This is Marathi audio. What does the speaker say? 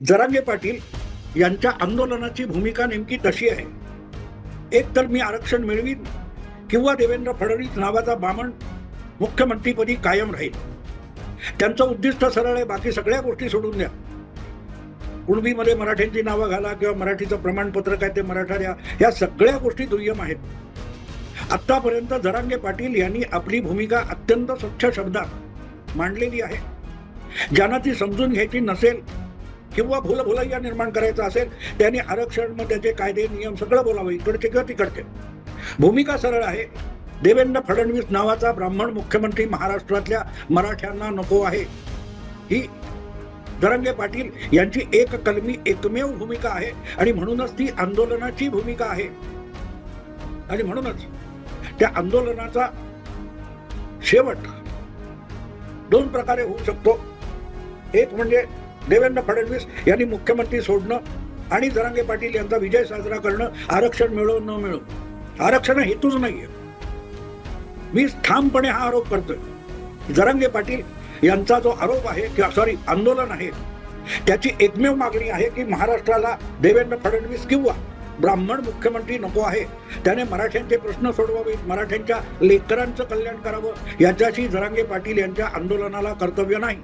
जरांगे पाटील यांच्या आंदोलनाची भूमिका नेमकी तशी आहे? एक तर मी आरक्षण मिळवीन किंवा देवेंद्र फडणवीस नावाचा बामण मुख्यमंत्रीपदी कायम राहील. त्यांचं उद्दिष्ट सरळ आहे बाकी सगळ्या गोष्टी सोडून द्या. कुणबीमध्ये मराठ्यांची नावं घाला किंवा मराठीचं प्रमाणपत्र काय ते मराठा द्या या सगळ्या गोष्टी दुय्यम आहेत. आतापर्यंत जरांगे पाटील यांनी आपली भूमिका अत्यंत स्वच्छ शब्दात मांडलेली आहे. ज्यांना ती समजून घ्यायची नसेल किंवा भूलभुलैया निर्माण करायचा असेल त्यांनी आरक्षण मग त्याचे कायदे नियम सगळं बोलावं इकडचे किंवा तिकडचे. भूमिका सरळ आहे. देवेंद्र फडणवीस नावाचा ब्राह्मण मुख्यमंत्री महाराष्ट्रातल्या मराठ्यांना नको आहे. ही जरंगे पाटील यांची एक कलमी एकमेव भूमिका आहे. आणि म्हणूनच ती आंदोलनाची भूमिका आहे. आणि म्हणूनच त्या आंदोलनाचा शेवट दोन प्रकारे होऊ शकतो. एक म्हणजे देवेंद्र फडणवीस यांनी मुख्यमंत्री सोडणं आणि जरांगे पाटील यांचा विजय साजरा करणं आरक्षण मिळो न मिळो आरक्षण हेतूच नाहीये. मी ठामपणे हा आरोप करतोय. जरांगे पाटील यांचा जो आरोप आहे किंवा सॉरी आंदोलन आहे त्याची एकमेव मागणी आहे की महाराष्ट्राला देवेंद्र फडणवीस किंवा ब्राह्मण मुख्यमंत्री नको आहे. त्याने मराठ्यांचे प्रश्न सोडवावेत मराठ्यांच्या लेकरांचं कल्याण करावं याच्याशी जरांगे पाटील यांच्या आंदोलनाला कर्तव्य नाही.